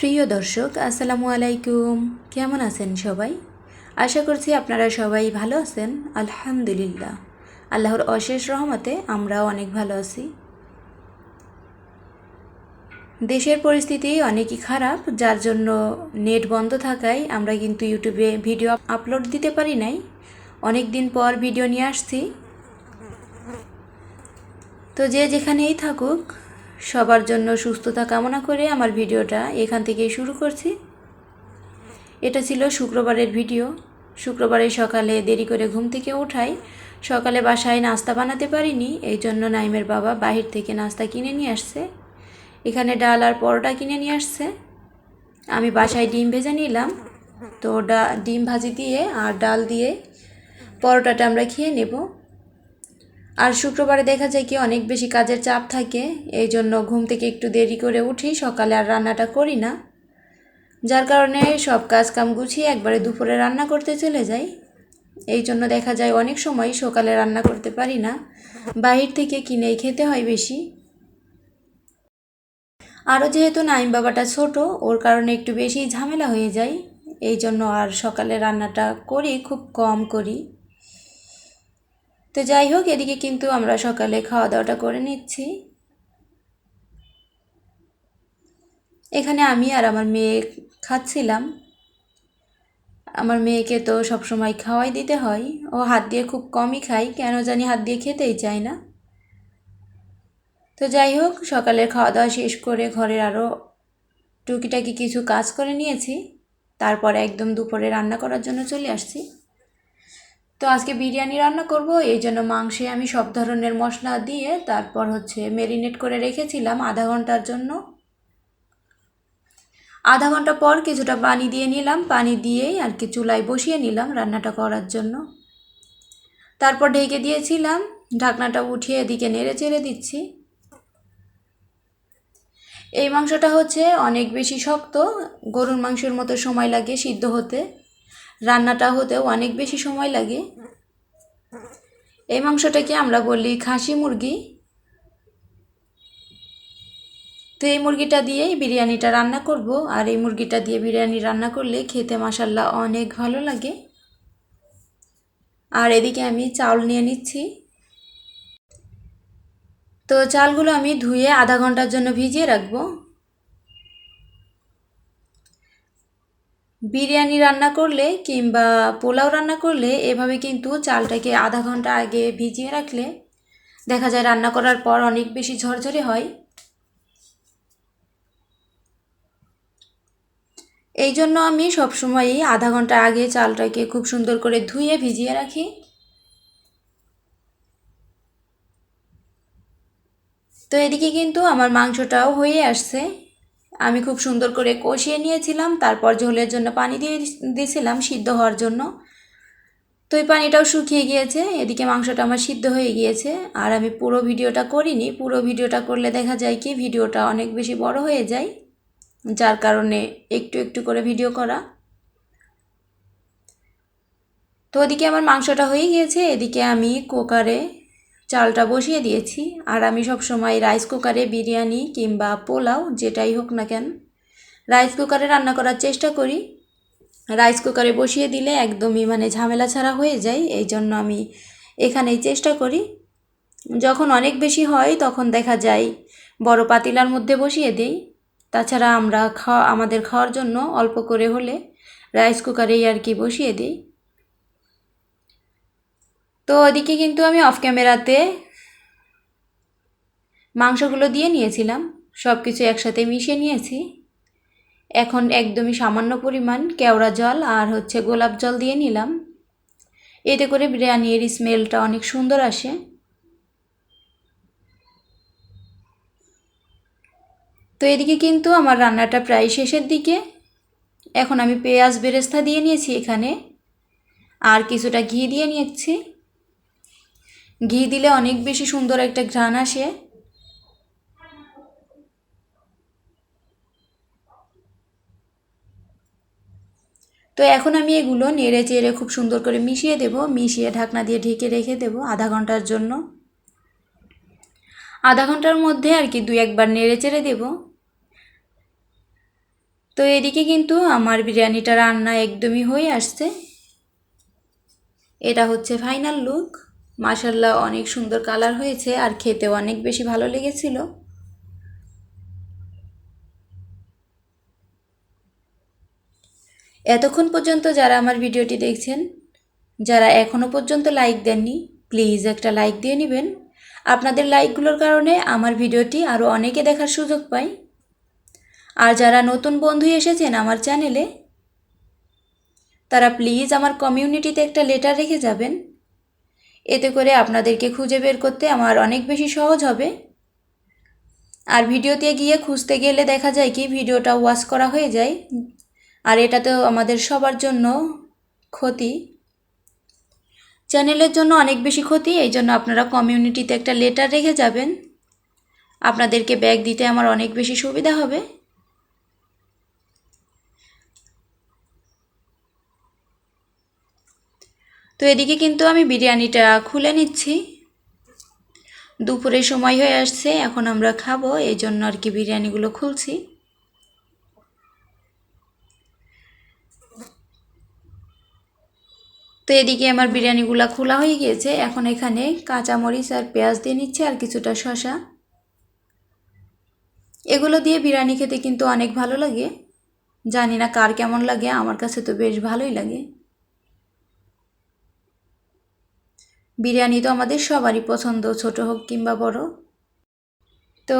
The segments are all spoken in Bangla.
প্রিয় দর্শক, আসসালামু আলাইকুম। কেমন আছেন সবাই? আশা করছি আপনারা সবাই ভালো আছেন। আলহামদুলিল্লাহ। আল্লাহর অশেষ রহমতে আমরাও অনেক ভালো আছি। দেশের পরিস্থিতি অনেকই খারাপ, যার জন্য নেট বন্ধ থাকায় আমরা কিন্তু ইউটিউবে ভিডিও আপলোড দিতে পারি নাই। অনেক দিন পর ভিডিও নিয়ে আসছি। তো যে যেখানেই থাকুক সবার জন্য সুস্থতা কামনা করে আমার ভিডিওটা এখান থেকেই শুরু করছি। এটা ছিল শুক্রবারের ভিডিও। শুক্রবারে সকালে দেরি করে ঘুম থেকে উঠাই। সকালে বাসায় নাস্তা বানাতে পারিনি এই জন্য নাইমের বাবা বাহির থেকে নাস্তা কিনে নিয়ে আসছে। এখানে ডাল আর পরোটা কিনে নিয়ে আসছে। আমি বাসায় ডিম ভেজে নিলাম। তো ডা, ডিম ভাজি দিয়ে আর ডাল দিয়ে পরোটাটা আমরা খেয়ে নেব। আর শুক্রবারে দেখা যায় কি অনেক বেশি কাজের চাপ থাকে, এই জন্য ঘুম থেকে একটু দেরি করে উঠি, সকালে আর রান্নাটা করি না। যার কারণে সব কাজ কাম গুছিয়ে একবারে দুপুরে রান্না করতে চলে যাই। এই জন্য দেখা যায় অনেক সময় সকালে রান্না করতে পারি না, বাহির থেকে কিনেই খেতে হয় বেশি। আরও যেহেতু নাইম বাবাটা ছোট, ওর কারণে একটু বেশি ঝামেলা হয়ে যায়, এই জন্য আর সকালে রান্নাটা করি, খুব কম করি। তো যাই হোক, এদিকে কিন্তু আমরা সকালে খাওয়া দাওয়াটা করে নিচ্ছি। এখানে আমি আর আমার মেয়ে খাচ্ছিলাম। আমার মেয়েকে তো সবসময় খাওয়াই দিতে হয়। ও হাত দিয়ে খুব কমই খাই কেন জানি হাত দিয়ে খেতেই চায় না। তো যাই হোক, সকালের খাওয়া দাওয়া শেষ করে ঘরের আরও টুকিটাকি কিছু কাজ করে নিয়েছি। তারপরে একদম দুপুরে রান্না করার জন্য চলে আসছি। তো আজকে বিরিয়ানি রান্না করব, এই জন্য মাংসে আমি সব ধরনের মশলা দিয়ে তারপর হচ্ছে মেরিনেট করে রেখেছিলাম আধা ঘণ্টার জন্য। আধা ঘণ্টা পর কিছুটা পানি দিয়ে নিলাম, পানি দিয়েই আর কি চুলায় বসিয়ে নিলাম রান্নাটা করার জন্য। তারপর ঢেকে দিয়েছিলাম, ঢাকনাটা উঠিয়ে এদিকে নেড়ে চেড়ে দিচ্ছি। এই মাংসটা হচ্ছে অনেক বেশি শক্ত, গরুর মাংসের মতো সময় লাগে সিদ্ধ হতে। রান্নাটা হতেও অনেক বেশি সময় লাগে। এই মাংসটাকে আমরা বলি খাসি মুরগি। তো এই মুরগিটা দিয়েই বিরিয়ানিটা রান্না করব। আর এই মুরগিটা দিয়ে বিরিয়ানি রান্না করলে খেতে মাসাল্লাহ অনেক ভালো লাগে। আর এদিকে আমি চাউল নিয়ে নিচ্ছি। তো চালগুলো আমি ধুয়ে আধা ঘণ্টার জন্য ভিজিয়ে রাখব। বিরিয়ানি রান্না করলে কিংবা পোলাও রান্না করলে এভাবে কিন্তু চালটাকে আধা ঘণ্টা আগে ভিজিয়ে রাখলে দেখা যায় রান্না করার পর অনেক বেশি ঝরঝরে হয়। এই জন্য আমি সবসময়ই আধা ঘণ্টা আগে চালটাকে খুব সুন্দর করে ধুয়ে ভিজিয়ে রাখি। তো এদিকে কিন্তু আমার মাংসটাও হয়ে আসছে। আমি খুব সুন্দর করে কষিয়ে নিয়েছিলাম, তারপর ঝোলের জন্য পানি দিয়ে দিয়েছিলাম সিদ্ধ হওয়ার জন্য। তো এই পানিটাও শুকিয়ে গিয়েছে, এদিকে মাংসটা আমার সিদ্ধ হয়ে গিয়েছে। আর আমি পুরো ভিডিওটা করিনি, পুরো ভিডিওটা করলে দেখা যায় কি ভিডিওটা অনেক বেশি বড় হয়ে যায়, যার কারণে একটু একটু করে ভিডিও করা। তো ওদিকে আমার মাংসটা হয়ে গিয়েছে, এদিকে আমি কুকারে চালটা বসিয়ে দিয়েছি। আর আমি সব সময় রাইস কুকারে বিরিয়ানি কিংবা পোলাও যেটাই হোক না কেন রাইস কুকারে রান্না করার চেষ্টা করি। রাইস কুকারে বসিয়ে দিলে একদমই মানে ঝামেলা ছাড়া হয়ে যায়, এই জন্য আমি এখানেই চেষ্টা করি। যখন অনেক বেশি হয় তখন দেখা যায় বড় পাতিলার মধ্যে বসিয়ে দিই। তাছাড়া আমরা খাওয়া, আমাদের খাওয়ার জন্য অল্প করে হলে রাইস কুকারেই আর কি বসিয়ে দিই। তো ওদিকে কিন্তু আমি অফ ক্যামেরাতে মাংসগুলো দিয়ে নিয়েছিলাম। সব কিছু একসাথে মিশিয়ে নিয়েছি। এখন একদমই সামান্য পরিমাণ কেওড়া জল আর হচ্ছে গোলাপ জল দিয়ে নিলাম। এতে করে বিরিয়ানির স্মেলটা অনেক সুন্দর আসে। তো এদিকে কিন্তু আমার রান্নাটা প্রায় শেষের দিকে। এখন আমি পেঁয়াজ বেরেস্তা দিয়ে নিয়েছি এখানে। আর কিছুটা ঘি দিয়ে নিয়েছি। ঘি দিলে অনেক বেশি সুন্দর একটা ঘ্রাণ আসে। তো এখন আমি এগুলো নেড়ে চেড়ে খুব সুন্দর করে মিশিয়ে দেব। মিশিয়ে ঢাকনা দিয়ে ঢেকে রেখে দেব আধা ঘণ্টার জন্য। আধা ঘণ্টার মধ্যে আর কি দুই একবার নেড়ে চেড়ে দেব। তো এদিকে কিন্তু আমার বিরিয়ানিটা রান্না একদমই হয়ে আসছে। এটা হচ্ছে ফাইনাল লুক। মাসাল্লাহ অনেক সুন্দর কালার হয়েছে আর খেতেও অনেক বেশি ভালো লেগেছিল। এতক্ষণ পর্যন্ত যারা আমার ভিডিওটি দেখছেন, যারা এখনও পর্যন্ত লাইক দেননি, প্লিজ একটা লাইক দিয়ে নেবেন। আপনাদের লাইকগুলোর কারণে আমার ভিডিওটি আরও অনেকে দেখার সুযোগ পায় আর যারা নতুন বন্ধু এসেছেন আমার চ্যানেলে, তারা প্লিজ আমার কমিউনিটিতে একটা লেটার রেখে যাবেন। এতে করে আপনাদেরকে খুঁজে বের করতে আমার অনেক বেশি সহজ হবে। আর ভিডিওতে গিয়ে খুঁজতে গেলে দেখা যায় কি, ভিডিওটা ওয়াচ করা হয়ে যায়। আর এটা তো আমাদের সবার জন্য ক্ষতি। চ্যানেলের জন্য অনেক বেশি ক্ষতি, এই জন্য আপনারা কমিউনিটিতে একটা লেটার রেখে যাবেন। আপনাদেরকে ব্যাগ দিতে আমার অনেক বেশি সুবিধা হবে। তো এদিকে কিন্তু আমি বিরিয়ানিটা খুলে নিচ্ছি। দুপুরের সময় হয়ে আসছে, এখন আমরা খাব এই জন্য আর কি বিরিয়ানিগুলো খুলছি। তো এদিকে আমার বিরিয়ানিগুলো খোলা হয়ে গিয়েছে, এখন এখানে কাঁচামরিচ আর পেঁয়াজ দিয়ে নিচ্ছে আর কিছুটা শশা এগুলো দিয়ে বিরিয়ানি খেতে কিন্তু অনেক ভালো লাগে। জানি না কার কেমন লাগে, আমার কাছে তো বেশ ভালোই লাগে। বিরিয়ানি তো আমাদের সবারই পছন্দ, ছোট হোক কিংবা বড়। তো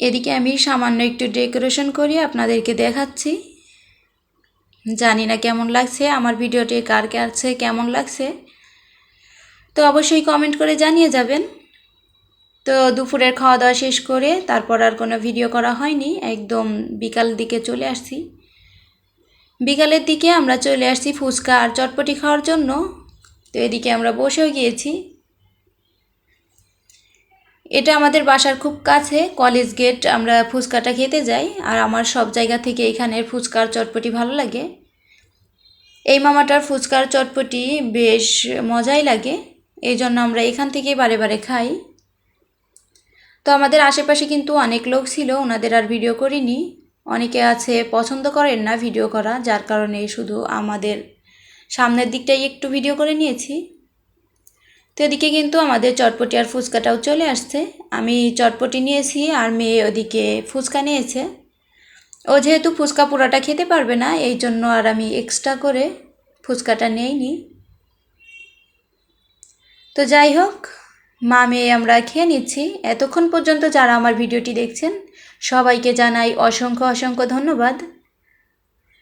এদিকে আমি সামান্য একটু ডেকোরেশন করি আপনাদেরকে দেখাচ্ছি। জানি না কেমন লাগছে, আমার ভিডিওটি কার কাছে কেমন লাগছে। তো অবশ্যই কমেন্ট করে জানিয়ে যাবেন। তো দুপুরের খাওয়া দাওয়া শেষ করে তারপর আর কোনো ভিডিও করা হয়নি, একদম বিকাল দিকে চলে আসছি। বিকালের দিকে আমরা চলে আসছি ফুচকা আর চটপটি খাওয়ার জন্য। তো এদিকে আমরা বসেও গিয়েছি। এটা আমাদের বাসার খুব কাছে, কলেজ গেট, আমরা ফুচকাটা খেতে যাই। আর আমার সব জায়গা থেকে এখানের ফুচকার চটপটি ভালো লাগে। এই মামাটার ফুচকার চটপটি বেশ মজাই লাগে। এই জন্য আমরা এখান থেকেই বারে বারে খাই। তো আমাদের আশেপাশে কিন্তু অনেক লোক ছিল, ওনাদের আর ভিডিও করিনি। অনেকে আছে, পছন্দ করেন না ভিডিও করা, যার কারণে শুধু আমাদের সামনের দিকটাই একটু ভিডিও করে নিয়েছি। তো এদিকে কিন্তু আমাদের চটপটি আর ফুচকাটাও চলে আসছে। আমি চটপটি নিয়েছি আর মেয়ে ওদিকে ফুচকা নিয়েছে। ও যেহেতু ফুচকা পুরাটা খেতে পারবে না, এই জন্য আর আমি এক্সট্রা করে ফুচকাটা নেইনি। তো যাই হোক, মা মেয়ে আমরা খেয়ে নিচ্ছি। এতক্ষণ পর্যন্ত যারা আমার ভিডিওটি দেখছেন, সবাইকে জানাই অসংখ্য অসংখ্য ধন্যবাদ।